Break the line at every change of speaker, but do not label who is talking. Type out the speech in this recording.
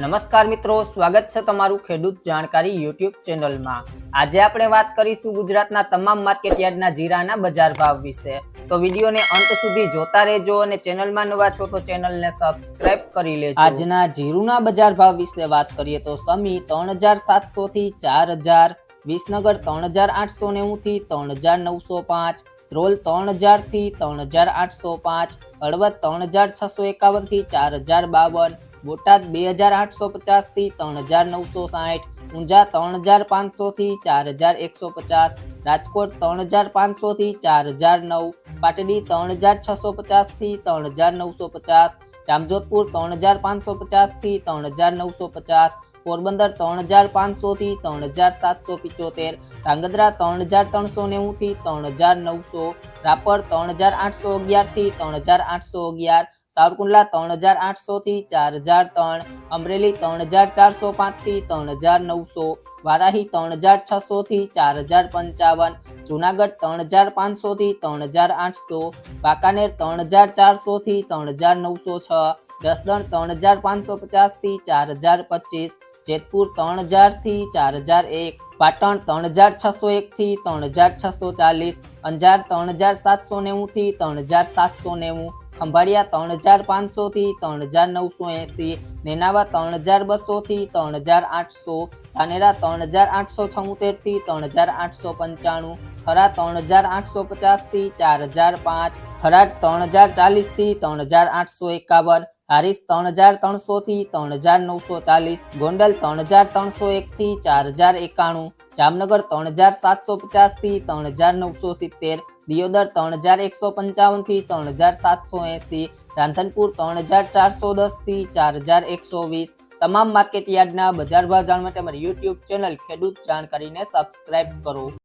નમસ્કાર મિત્રો, સ્વાગત છે તમારું ખેડૂત જાણકારી યુટ્યુબ ચેનલમાં. આજે આપણે વાત કરીશું ગુજરાતના તમામ માર્કેટ યાર્ડના જીરાના બજાર ભાવ વિશે. તો વિડીયોને અંત સુધી જોતા રહેજો અને ચેનલમાં નવા છો તો ચેનલને સબસ્ક્રાઇબ કરી લેજો. આજના જીરુના બજાર ભાવ વિશે વાત કરીએ તો સમી ત્રણ હજાર સાતસો થી ચાર હજાર, વિસનગર ત્રણ હજાર આઠસો નેવું થી ત્રણ હજાર નવસો પાંચ, ધ્રોલ ત્રણ હજારથી ત્રણ હજાર આઠસો પાંચ, હળવદ ત્રણ હજાર છસો એકાવનથી ચાર હજાર બાવન બોટાદ બે હજાર આઠસો પચાસથી ત્રણ હજાર નવસો સાઠ ઊંઝા ત્રણ હજાર પાંચસો થી ચાર હજાર એકસો પચાસ રાજકોટ ત્રણ હજાર પાંચસો થી ચાર હજાર નવ પાટડી ત્રણ હજાર છસો પચાસથી ત્રણ હજાર નવસો પચાસ જામજોધપુર ત્રણ હજાર પાંચસો પચાસથી ત્રણ હજાર નવસો પચાસ પોરબંદર ત્રણ હજાર પાંચસો થી ત્રણ હજાર સાતસો પિચોતેર ધ્રાંગધ્રા ત્રણ હજાર ત્રણસો નેવું થી ત્રણ હજાર નવસો રાપર ત્રણ હજાર આઠસો અગિયારથી ત્રણ હજાર આઠસો અગિયાર સાવરકુંડલા ત્રણ હજાર આઠસો થી ચાર હજાર ત્રણ અમરેલી ત્રણ હજાર ચારસો પાંચથી ત્રણ હજાર નવસો વારાહી ત્રણ હજાર છસો થી ચાર હજાર પંચાવન જુનાગઢ ત્રણ હજાર પાંચસો થી ત્રણ હજાર આઠસો વાંકાનેર ત્રણ હજાર ચારસો થી ત્રણ હજાર નવસો છ જસદણ ત્રણ હજાર પાંચસો પચાસથી ચાર હજાર પચીસ જેતપુર ત્રણ હજારથી ચાર હજાર એક પાટણ ત્રણ હજાર છસો એક થી ત્રણ હજાર છસો ચાલીસ અંજાર ત્રણ હજાર સાતસો નેવું થી ત્રણ હજાર સાતસો નેવું ખંભાળિયા ત્રણ હજાર પાંચસો થી ત્રણ હજાર નવસો એંસી નેનાવા ત્રણ હજાર બસો થી ત્રણ હજાર આઠસો ધાનેરા ત્રણ હજાર આઠસો છોતેરથી ત્રણ હજાર આઠસો પંચાણું થરા ત્રણ હજાર આઠસો પચાસથી ચાર હજાર પાંચ થરાદ ત્રણ હજાર ચાલીસથી ત્રણ હજાર આઠસો એકાવન હારીસ ત્રણ હજાર ત્રણસો થી ત્રણ હજાર નવસો ચાલીસ ગોંડલ ત્રણ હજાર ત્રણસો એક થી ચાર હજાર એકાણું જામનગર ત્રણ હજાર સાતસો પચાસથી ત્રણ હજાર નવસો સિત્તેર, દિયોદર ત્રણ હજાર એકસો પંચાવનથી ત્રણ હજાર સાતસો એંસી, રાંધનપુર ત્રણ હજાર ચારસો દસથી ચાર હજાર એકસો વીસ. તમામ માર્કેટ યાર્ડના બજાર ભાવ જાણવા માટે અમારી યુટ્યુબ ચેનલ ખેડૂત જાણકારીને સબસ્ક્રાઇબ કરો.